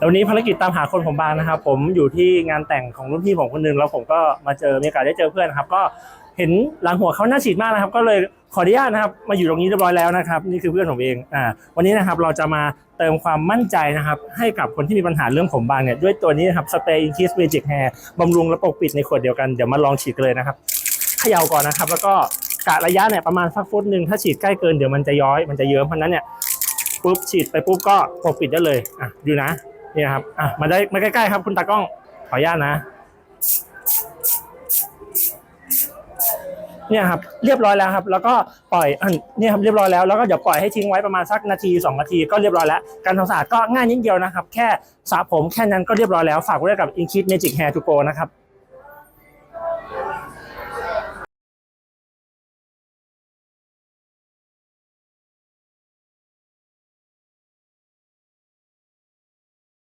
แล้ววันนี้ภารกิจตามหาคนผมบางนะครับ ผมอยู่ที่งานแต่งของรุ่นพี่ผมคนหนึงแล้วผมก็มาเจอมีโอกาสได้เจอเพื่อนนะครับ ก็เห็นหลังหัวเขาหน้าฉีดมากนะครับ ก็เลยขออนุญาตนะครับ มาอยู่ตรงนี้เรียบร้อยแล้วนะครับ นี่คือเพื่อนผมเองอ่าวันนี้นะครับเราจะมาเติมความมั่นใจนะครับ ให้กับคนที่มีปัญหาเรื่องผมบางเนี่ยด้วยตัวนี้นะครับสเปรย์อินคิสเมจิกแฮร์บำรุงและปกปิดในขวดเดียวกันเดี๋ยวมาลองฉีดกันเลยนะครับเขย่าก่อนนะครับ แล้วก็กะระยะเนี่ยประมาณสักฟุตหนึ่งถ้าฉีดใกล้เกินเดี๋ยวมันจะย้อยมันจะเยิ้มเพราะนั้นเนี่ยปุ๊บฉีดไปปุ๊บก็ปกปิดได้เลยอะดูนะ นี่นะครับอะมาได้มาใกล้ๆครับ คุณตากล้องขออนุญาตนะ เนี่ยครับ เรียบร้อยแล้วครับ แล้วก็ปล่อยเนี่ยครับเรียบร้อยแล้วแล้วก็เดี๋ยวปล่อยให้ทิ้งไว้ประมาณสักนาที2นาทีก็เรียบร้อยแล้วการทำความสะอาดก็ง่ายนิดเดียวนะครับ แค่สระผมแค่นั้นก็เรียบร้อยแล้วฝากไว้กับ i n k i t Magic Hair to Go นะครับ